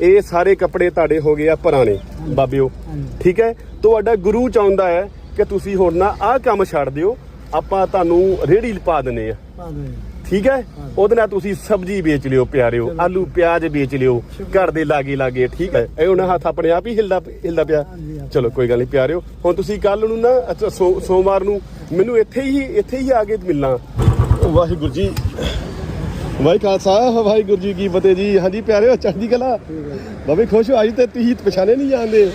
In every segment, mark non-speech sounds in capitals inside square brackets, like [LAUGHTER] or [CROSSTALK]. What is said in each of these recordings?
ਇਹ ਸਾਰੇ ਕੱਪੜੇ ਤੁਹਾਡੇ ਹੋ ਗਏ ਆ ਪੁਰਾਣੇ ਬਾਬਿਓ। ਠੀਕ ਹੈ? ਤੁਹਾਡਾ ਗੁਰੂ ਚਾਹੁੰਦਾ ਹੈ ਕਿ ਤੁਸੀਂ ਹੁਣ ਨਾ ਆਹ ਕੰਮ ਛੱਡ ਦਿਓ। ਆਪਾਂ ਤੁਹਾਨੂੰ ਰੇੜੀ ਪਾ ਦਿੰਨੇ ਆ। ਠੀਕ ਹੈ? ਉਹਦੇ ਨਾਲ ਤੁਸੀਂ ਸਬਜ਼ੀ ਵੇਚ ਲਿਓ ਪਿਆਰਿਓ ਆਲੂ ਪਿਆਜ਼ ਵੇਚ ਲਿਓ ਘਰ ਦੇ ਲਾਗੇ ਲਾਗੇ ਠੀਕ ਹੈ? ਇਹ ਹੁਣ ਹੱਥ ਆਪਣੇ ਆਪ ਹੀ ਹਿਲਦਾ ਹਿਲਦਾ ਪਿਆ। ਚਲੋ ਕੋਈ ਗੱਲ ਨਹੀਂ ਪਿਆਰਿਓ। ਹੁਣ ਤੁਸੀਂ ਕੱਲ ਨੂੰ ਨਾ ਸੋਮਵਾਰ ਨੂੰ ਮੈਨੂੰ ਇੱਥੇ ਹੀ ਇੱਥੇ ਹੀ ਆ ਕੇ ਮਿਲਣਾ। ਵਾਹਿਗੁਰੂ ਜੀ ਵਾਹਿ ਖਾਲਸਾ ਵਾਹਿਗੁਰੂ ਜੀ ਕੀ ਫਤਿਹ ਜੀ। ਹਾਂਜੀ ਪਿਆਰਿਓ ਚੜ੍ਹਦੀ ਕਲਾ। ਬਾਬੇ ਖੁਸ਼ ਹੋ ਅੱਜ ਤੇ ਤੁਸੀਂ ਪਛਾਣੇ ਨਹੀਂ ਜਾਂਦੇ।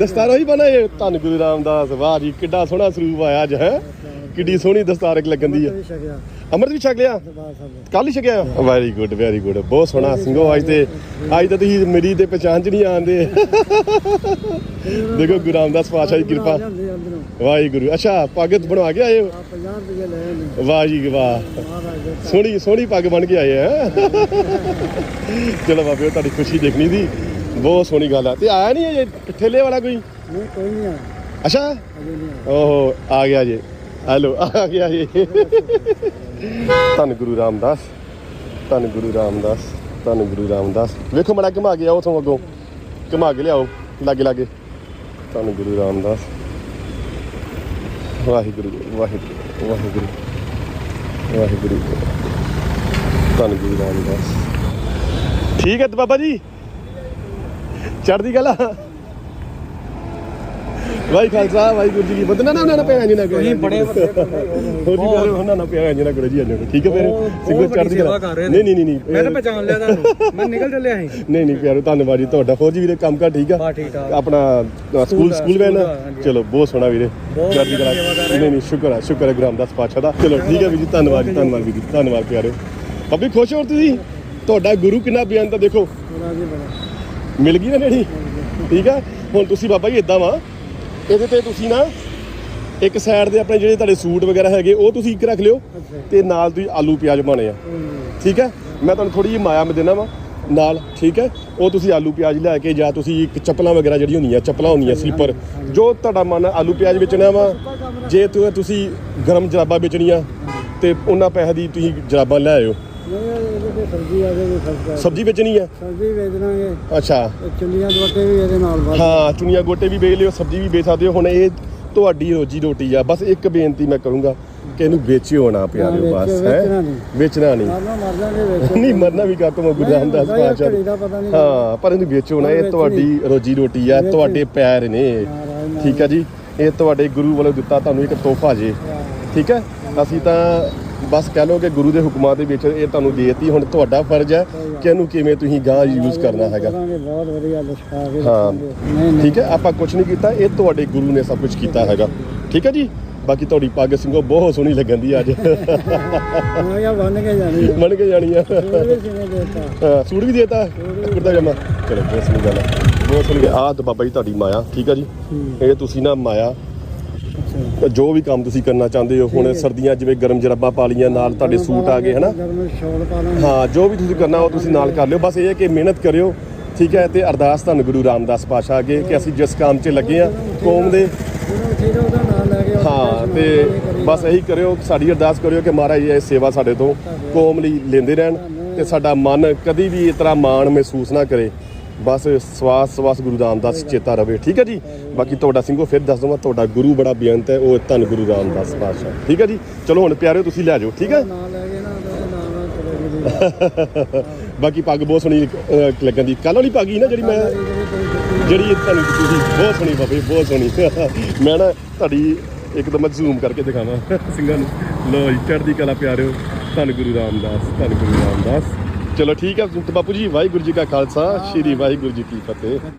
ਦਸਤਾਰ ਉਹੀ ਬਣਾਏ ਧੰਨ ਗੁਰੂ ਰਾਮਦਾਸ ਵਾਹ ਜੀ ਕਿੱਡਾ ਸੋਹਣਾ ਸਰੂਪ ਆਇਆ ਅੱਜ ਹੈ? ਕਿੱਡੀ ਸੋਹਣੀ ਦਸਤਾਰ ਇੱਕ ਲੱਗਣ ਦੀ ਆ। ਅੰਮ੍ਰਿਤ ਵੀ ਛਕ ਲਿਆ? ਕੱਲ ਹੀ ਛਕਿਆ ਵੈਰੀ ਗੁੱਡ ਵੈਰੀ ਗੁੱਡ ਬਹੁਤ ਸੋਹਣਾ ਸਿੰਘੋ ਅੱਜ ਤੇ ਅੱਜ ਤਾਂ ਤੁਸੀਂ ਮੇਰੀ ਤੇ ਪਛਾਣ ਚ ਨਹੀਂ ਆਂਦੇ ਦੇਖੋ ਗੁਰੂ ਰਾਮਦਾਸ ਪਾਤਸ਼ਾਹ ਦੀ ਕਿਰਪਾ। ਵਾਹਿਗੁਰੂ। ਅੱਛਾ ਪੱਗ ਬਣਵਾ ਕੇ ਆਏ ਹੋ? ਵਾਹ ਜੀ ਵਾਹ। ਸੋਹਣੀ ਸੋਹਣੀ ਪੱਗ ਬਣ ਕੇ ਆਏ ਆ। ਚਲੋ ਬਾਬੇ ਤੁਹਾਡੀ ਖੁਸ਼ੀ ਦੇਖਣੀ ਸੀ। ਬਹੁਤ ਸੋਹਣੀ ਗੱਲ ਆ। ਤੇ ਆਇਆ ਨਹੀਂ ਇਹ ਠੇਲੇ ਵਾਲਾ ਕੋਈ? ਅੱਛਾ? ਓਹੋ ਆ ਗਿਆ ਜੀ। ਹੈਲੋ ਆ ਗਿਆ ਜੀ। ਧੰਨ ਗੁਰੂ ਰਾਮਦਾਸ ਧੰਨ ਗੁਰੂ ਰਾਮਦਾਸ ਧੰਨ ਗੁਰੂ ਰਾਮਦਾਸ। ਵੇਖੋ ਮੜਾ ਘੁਮਾ ਕੇ ਆਓ ਉਥੋਂ ਅੱਗੋਂ। ਘੁਮਾ ਕੇ ਲਿਆਓ ਲਾਗੇ ਲਾਗੇ। ਧੰਨ ਗੁਰੂ ਰਾਮਦਾਸ। ਵਾਹਿਗੁਰੂ ਵਾਹਿਗੁਰੂ ਵਾਹਿਗੁਰੂ। ਵਾਹਿਗੁਰੂ। ਧੰਨ ਗੁਰੂ ਰਾਮਦਾਸ। ਠੀਕ ਹੈ ਬਾਬਾ ਜੀ? ਚੜ੍ਹਦੀ ਕਲਾ। ਵਾਹਿ ਖਾਲਸਾ ਵਾਹਿਗੁਰੂ ਜੀ ਕੀ ਫਤਿਹ। ਨਾ ਨਾ ਉਹਨਾਂ ਪਿਆ ਜੀ ਨਾ ਕੋਈ ਬੜੇ ਵੱਡੇ ਹੋਰ ਜੀ ਯਾਰ ਉਹਨਾਂ ਨਾਲ ਪਿਆ ਜੀ ਨਾ ਕਰੋ ਜੀ ਅੱਜ ਠੀਕ ਹੈ ਫਿਰ? ਸਿੰਘੋ ਚੜ੍ਹਦੀ ਕਲਾ। ਕਰ ਨੇ। ਨਹੀਂ ਨਹੀਂ ਨਹੀਂ ਮੈਂ ਤਾਂ ਪਛਾਣ ਲਿਆ ਤੁਹਾਨੂੰ। ਮੈਂ ਨਿਕਲ ਚੱਲਿਆ ਸੀ। ਨਹੀਂ ਨਹੀਂ ਪਿਆਰੋ ਧੰਨਵਾਦ ਜੀ ਤੁਹਾਡਾ। ਹੋਰ ਜੀ ਵੀਰੇ ਕੰਮ ਕਰ ਠੀਕ ਆ? ਆਪਣਾ ਸਕੂਲ ਸਕੂਲ ਵੈਨ। ਚਲੋ ਬਹੁਤ ਸੋਹਣਾ ਵੀਰੇ। ਚੜ੍ਹਦੀ ਕਲਾ। ਕਰ ਨਹੀਂ ਨਹੀਂ ਸ਼ੁਕਰ ਹੈ ਸ਼ੁਕਰ ਹੈ ਗੁਰੂ ਦਾਸ ਪਾਤਸ਼ਾਹ ਦਾ। ਚਲੋ ਠੀਕ ਹੈ ਵੀਰ ਜੀ ਧੰਨਵਾਦ ਜੀ ਧੰਨਵਾਦ ਵੀਰ ਜੀ ਧੰਨਵਾਦ ਪਿਆਰਿਓ ਬੱਬੀ ਖੁਸ਼ ਹੋ ਤੁਸੀਂ? ਤੁਹਾਡਾ ਗੁਰੂ ਕਿੰਨਾ ਬਿਆਨ ਤਾਂ ਦੇਖੋ। ਮਿਲ ਗਈ ਨਾ ਜਿਹੜੀ? ਠੀਕ ਆ ਹੁਣ ਤੁਸੀਂ ਬਾਬਾ ਜੀ ਇਦਾਂ ਵਾ ਇਹਦੇ ਤੇ ਤੁਸੀਂ ਨਾ ਇੱਕ ਸਾਈਡ ਦੇ ਆਪਣੇ ਜਿਹੜੇ ਤੁਹਾਡੇ ਸੂਟ ਵਗੈਰਾ ਹੈਗੇ ਉਹ ਤੁਸੀਂ ਇੱਕ ਰੱਖ ਲਿਓ ਤੇ ਨਾਲ ਤੁਸੀਂ ਆਲੂ ਪਿਆਜ਼ ਪਾਣੇ ਆ। ਠੀਕ ਹੈ? ਮੈਂ ਤੁਹਾਨੂੰ ਥੋੜੀ ਜਿਹੀ ਮਾਇਆ ਮੈਂ ਦੇਣਾ ਵਾ ਨਾਲ ਠੀਕ ਹੈ? ਉਹ ਤੁਸੀਂ ਆਲੂ ਪਿਆਜ਼ ਲੈ ਕੇ ਜਾਂ ਤੁਸੀਂ ਇੱਕ ਚੱਪਲਾਂ ਵਗੈਰਾ ਜਿਹੜੀ ਹੁੰਦੀਆਂ ਚੱਪਲਾਂ ਹੁੰਦੀਆਂ ਸਲੀਪਰ ਜੋ ਤੁਹਾਡਾ ਮਨ ਆ, ਆਲੂ ਪਿਆਜ਼ ਵੇਚਣਾ ਵਾ। ਜੇ ਤੁਸੀਂ ਗਰਮ ਜਰਾਬਾਂ ਵੇਚਣੀਆਂ ਤੇ ਉਹਨਾਂ ਪੈਸੇ ਦੀ ਤੁਸੀਂ ਜਰਾਬਾਂ ਲੈ ਆਇਓ। ਸਬਜ਼ੀ ਆ ਜਾਏਗੀ ਸਬਜ਼ੀ ਸਬਜ਼ੀ ਵੇਚਣੀ ਆ? ਸਬਜ਼ੀ ਵੇਚ ਅੱਛਾ। ਤੇ ਚੁੰਨੀਆਂ ਦੁੱਤੇ ਵੀ ਇਹਦੇ ਨਾਲ ਵੱਧ। ਹਾਂ ਚੁਣੀਆਂ ਗੋਟੇ ਵੀ ਵੇਚ ਲਿਓ ਸਬਜ਼ੀ ਵੀ ਵੇਚ ਸਕਦੇ ਹੋ। ਹੁਣ ਇਹ ਤੁਹਾਡੀ ਰੋਜੀ ਰੋਟੀ ਆ। ਬਸ ਇੱਕ ਬੇਨਤੀ ਮੈਂ ਕਰੂੰਗਾ ਕਿ ਇਹਨੂੰ ਵੇਚਿਓ ਨਾ ਪਿਆਰਿਓ ਬਸ ਹੈ? ਵੇਚਣਾ ਨਹੀਂ। ਨਹੀਂ। ਮਾਰਨਾ ਮਰ ਜਾਗੇ ਵੇਚ ਨਹੀਂ ਮਰਨਾ ਵੀ ਕਾਤੋਂ ਗੁਰੂ ਨਹੀਂ, ਰਾਮਦਾਸ ਹੁੰਦਾ ਹੀ ਪਰ ਇਹਨੂੰ ਵੇਚੋ ਨਾ ਇਹ। ਤੁਹਾਡੀ ਰੋਜੀ ਰੋਟੀ ਆ। ਤੁਹਾਡੇ ਪੈਰ ਨੇ। ਠੀਕ ਆ ਜੀ? ਇਹ ਤੁਹਾਡੇ ਗੁਰੂ ਵੱਲੋਂ ਦਿੱਤਾ ਤੁਹਾਨੂੰ ਇੱਕ ਤੋਹਫਾ ਜੇ। ਠੀਕ ਹੈ? ਅਸੀਂ ਤਾਂ ਬਸ ਕਹਿ ਲਓ ਕਿ ਗੁਰੂ ਦੇ ਹੁਕਮਾਂ ਦੇ ਵਿੱਚ ਇਹ ਤੁਹਾਨੂੰ ਦੇਤੀ ਹੁਣ ਤੁਹਾਡਾ ਫਰਜ਼ ਹੈ ਕਿ ਇਹਨੂੰ ਕਿਵੇਂ ਤੁਸੀਂ ਗਾਂ ਯੂਜ਼ ਕਰਨਾ ਹੈਗਾ। ਕਰਾਂਗੇ ਬਹੁਤ ਵਧੀਆ ਲਿਖਾ ਕੇ ਹਾਂ। ਠੀਕ ਹੈ ਆਪਾਂ ਕੁਝ ਨਹੀਂ ਕੀਤਾ ਇਹ ਤੁਹਾਡੇ ਗੁਰੂ ਨੇ ਸਭ ਕੁਝ ਕੀਤਾ ਹੈਗਾ। ਠੀਕ ਹੈ ਜੀ? ਬਾਕੀ ਤੁਹਾਡੀ ਪੱਗ ਸਿੰਘੋ ਬਹੁਤ ਸੋਹਣੀ ਲੱਗਣ ਦੀ ਅੱਜ। ਹਾਂ ਯਾ ਬਣ ਕੇ ਜਾਣੀ ਹੈ ਬਣ ਕੇ ਜਾਣੀ ਆ। ਸੂਟ ਵੀ ਦੇਤਾ? ਕੁੜਤਾ ਜਮਾ ਚਲੋ ਬਹੁਤ ਸੋਹਣੀ ਗੱਲ ਬਹੁਤ ਸੋਹਣੀ ਆਹ ਤੇ ਬਾਬਾ ਜੀ ਤੁਹਾਡੀ ਮਾਇਆ ਠੀਕ ਆ ਜੀ? ਇਹ ਤੁਸੀਂ ਨਾ ਮਾਇਆ ਜੋ ਵੀ ਕੰਮ ਤੁਸੀਂ ਕਰਨਾ ਚਾਹੁੰਦੇ ਹੋ ਹੁਣ ਸਰਦੀਆਂ ਜਿਵੇਂ ਗਰਮ ਜਰਾਬਾਂ ਪਾ ਲੀਆਂ ਨਾਲ ਤੁਹਾਡੇ ਸੂਟ ਆ ਗਏ ਹਨਾ? ਹਾਂ ਜੋ ਵੀ ਤੁਸੀਂ ਕਰਨਾ ਉਹ ਤੁਸੀਂ ਨਾਲ ਕਰ ਲਿਓ। ਬਸ ਇਹ ਹੈ ਕਿ ਮਿਹਨਤ ਕਰਿਓ ਠੀਕ ਹੈ? ਤੇ ਅਰਦਾਸ ਧੰਨ ਗੁਰੂ ਰਾਮਦਾਸ ਪਾਸ਼ਾ ਅੱਗੇ ਕਿ ਅਸੀਂ ਜਿਸ ਕੰਮ 'ਚ ਲੱਗੇ ਆ ਕੌਮ ਦੇ ਹਾਂ ਤੇ ਬਸ ਇਹੀ ਕਰਿਓ ਸਾਡੀ ਅਰਦਾਸ ਕਰਿਓ ਕਿ ਮਹਾਰਾਜ ਇਹ ਸੇਵਾ ਸਾਡੇ ਤੋਂ ਕੌਮ ਲਈ ਲੈਂਦੇ ਰਹਿਣ ਤੇ ਸਾਡਾ ਮਨ ਕਦੀ ਵੀ ਇਸ ਤਰ੍ਹਾਂ ਮਾਣ ਮਹਿਸੂਸ ਨਾ ਕਰੇ। ਬਸ ਸਵਾਸ ਸਵਾਸ ਗੁਰੂ ਰਾਮਦਾਸ ਚੇਤਾ ਰਵੇ ਠੀਕ ਹੈ ਜੀ? ਬਾਕੀ ਤੁਹਾਡਾ ਸਿੰਘੋ ਫਿਰ ਦੱਸ ਦਵਾਂ ਤੁਹਾਡਾ ਗੁਰੂ ਬੜਾ ਬੇਅੰਤ ਹੈ ਉਹ ਧੰਨ ਗੁਰੂ ਰਾਮਦਾਸ ਪਾਤਸ਼ਾਹ ਠੀਕ ਹੈ ਜੀ? ਚਲੋ ਹੁਣ ਪਿਆਰਿਓ ਤੁਸੀਂ ਲੈ ਜਾਓ ਠੀਕ ਹੈ? [LAUGHS] ਬਾਕੀ ਪੱਗ ਬਹੁਤ ਸੋਹਣੀ ਲੱਗਣ ਦੀ ਕੱਲ ਵਾਲੀ ਪੱਗ ਹੀ ਨਾ ਜਿਹੜੀ ਮੈਂ ਜਿਹੜੀ ਤੁਹਾਨੂੰ ਦਿੱਤੀ ਸੀ ਬਹੁਤ ਸੋਹਣੀ ਬਾਬੇ ਬਹੁਤ ਸੋਹਣੀ। [LAUGHS] ਮੈਂ ਨਾ ਤੁਹਾਡੀ ਇੱਕਦਮ ਜ਼ੂਮ ਕਰਕੇ ਦਿਖਾਵਾਂ ਸਿੰਘਾਂ ਨੂੰ। ਲੋ ਜੀ ਚੜ੍ਹਦੀ ਕਲਾ ਪਿਆਰਿਓ ਧੰਨ ਗੁਰੂ ਰਾਮਦਾਸ ਧੰਨ ਗੁਰੂ ਰਾਮਦਾਸ। ਚਲੋ ਠੀਕ ਹੈ ਬਾਪੂ ਜੀ ਵਾਹਿਗੁਰੂ ਜੀ ਕਾ ਖਾਲਸਾ ਸ਼੍ਰੀ ਵਾਹਿਗੁਰੂ ਜੀ ਕੀ ਫਤਿਹ।